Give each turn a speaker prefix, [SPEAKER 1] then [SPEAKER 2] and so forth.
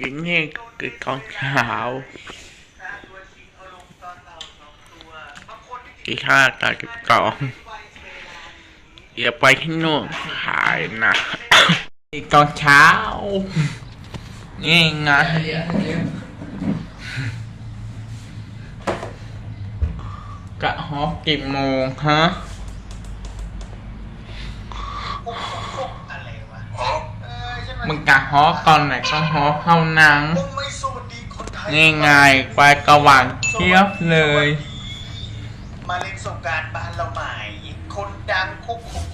[SPEAKER 1] อีกนี่คือกองเช้าอีกห้าตาสิบสองอย่าไปที่นู่นขายนะ อีกตอนเช้า นี่ไงกะฮอกกี่โมงฮะ
[SPEAKER 2] อะไรวะเออใช่ไห ม
[SPEAKER 1] มึงกะฮอกตอนไหนก็ฮอกเข้าหนัง
[SPEAKER 2] มึงไม่สวัสดีคนไทย
[SPEAKER 1] นี่ไงไปกระหว่างเทียบเลย
[SPEAKER 2] สวัสดีมาเล่นสงกรารบ้านเราใหม่ คนดังคุกคุกคุก